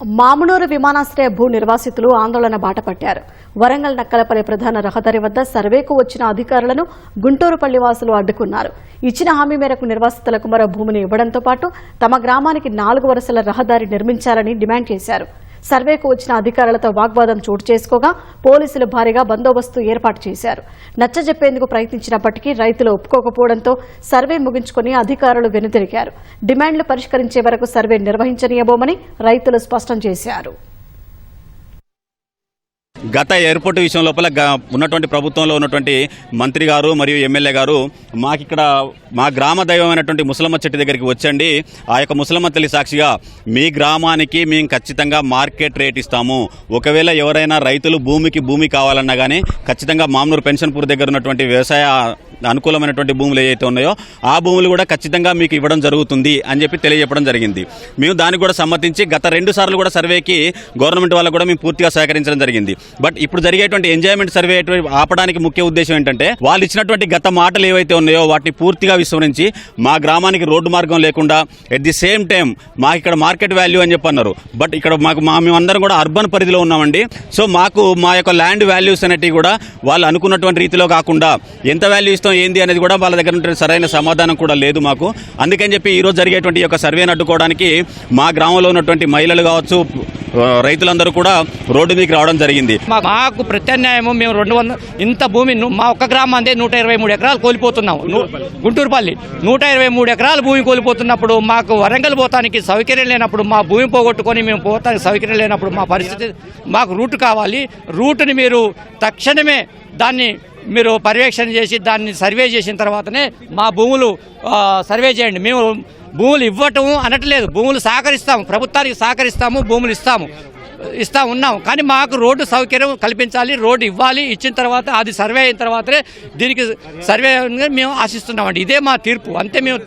మామునూరు విమానాశ్రయ భూ నిర్వాసితులు ఆందోళన బాటపట్టారు వరంగల్ నక్కలపల్లి ప్రధాన రహదారి వద్ద సర్వేకు వచ్చిన అధికారులను గుంటూరుపల్లి వాసులు అడ్డుకున్నారు. ఇచ్చిన హామీ మేరకు నిర్వాసితులకు మరో భూమిని ఇవ్వడంతో పాటు తమ గ్రామానికి నాలుగు వరుసల రహదారి నిర్మించాలని డిమాండ్ చేశారు. సర్వేకు వచ్చిన అధికారులతో వాగ్వాదం చోటు చేసుకోగా పోలీసులు భారీగా బందోబస్తు ఏర్పాటు చేశారు. నచ్చజెప్పేందుకు ప్రయత్నించినప్పటికీ రైతులు ఒప్పుకోకపోవడంతో సర్వే ముగించుకుని అధికారులు వెనుతిరిగారు. డిమాండ్లు పరిష్కరించే వరకు సర్వే నిర్వహించనీయబోమని రైతులు స్పష్టం చేశారు. గత ఎయిర్పోర్ట్ విషయం లోపల గ- ఉన్నటువంటి ప్రభుత్వంలో ఉన్నటువంటి మంత్రి గారు మరియు ఎమ్మెల్యే గారు మాకిక్కడ మా గ్రామ దైవమైనటువంటి ముసలమ్మ చెట్టు దగ్గరికి వచ్చండి. ఆ యొక్క ముసలమ్మ తల్లి సాక్షిగా మీ గ్రామానికి మేము ఖచ్చితంగా మార్కెట్ రేట్ ఇస్తాము. ఒకవేళ ఎవరైనా రైతులు భూమికి భూమి కావాలన్నా కానీ ఖచ్చితంగా మామూలు పెన్షన్పూర్ దగ్గర ఉన్నటువంటి వ్యవసాయ అనుకూలమైనటువంటి భూములు ఏవైతే ఉన్నాయో ఆ భూములు కూడా ఖచ్చితంగా మీకు ఇవ్వడం జరుగుతుంది అని చెప్పి తెలియజెప్పడం జరిగింది. మేము దానికి కూడా సమ్మతించి గత రెండు సార్లు కూడా సర్వేకి గవర్నమెంట్ వాళ్ళకు కూడా మేము పూర్తిగా సహకరించడం జరిగింది. బట్ ఇప్పుడు జరిగేటువంటి ఎంజాయ్మెంట్ సర్వే ఆపడానికి ముఖ్య ఉద్దేశం ఏంటంటే వాళ్ళు ఇచ్చినటువంటి గత మాటలు ఏవైతే ఉన్నాయో వాటిని పూర్తిగా విస్మరించి మా గ్రామానికి రోడ్డు మార్గం లేకుండా ఎట్ ది సేమ్ టైం మాకు ఇక్కడ మార్కెట్ వాల్యూ అని చెప్పన్నారు బట్ ఇక్కడ మాకు మా మేమందరం కూడా అర్బన్ పరిధిలో ఉన్నామండి. సో మాకు మా యొక్క ల్యాండ్ వాల్యూస్ అనేటివి కూడా వాళ్ళు అనుకున్నటువంటి రీతిలో కాకుండా ఎంత వాల్యూ ఇస్తాం ఏంది అనేది కూడా వాళ్ళ దగ్గర ఉన్నటువంటి సరైన సమాధానం కూడా లేదు మాకు. అందుకని చెప్పి ఈరోజు జరిగేటువంటి ఈ యొక్క సర్వేని అడ్డుకోవడానికి మా గ్రామంలో ఉన్నటువంటి మహిళలు కావచ్చు రైతులందరూ కూడా రోడ్డు మీదకి రావడం జరిగింది. మాకు ప్రత్యామ్నాయము మేము రెండు వందల ఇంత భూమి మా ఒక్క గ్రామం అందే నూట ఇరవై మూడు ఎకరాలు కోల్పోతున్నాం గుంటూరుపల్లి. నూట ఇరవై మూడు ఎకరాల భూమి కోల్పోతున్నప్పుడు మాకు వరంగల్ పోతానికి సౌకర్యం లేనప్పుడు మా భూమి పోగొట్టుకొని మేము పోతానికి సౌకర్యం లేనప్పుడు మా పరిస్థితి మాకు రూట్ కావాలి. రూట్ని మీరు తక్షణమే దాన్ని మీరు పర్యవేక్షణ చేసి దాన్ని సర్వే చేసిన తర్వాతనే మా భూములు సర్వే చేయండి. మేము భూములు ఇవ్వటం అనట్లేదు. భూములు సహకరిస్తాము. ప్రభుత్వానికి సహకరిస్తాము భూములు ఇస్తాము. ఇస్తా ఉన్నాం కానీ మాకు రోడ్డు సౌకర్యం కల్పించాలి రోడ్డు ఇవ్వాలి. ఇచ్చిన తర్వాత అది సర్వే అయిన తర్వాతనే దీనికి సర్వే మేము ఆశిస్తున్నామండి. ఇదే మా తీర్పు. అంతే మేము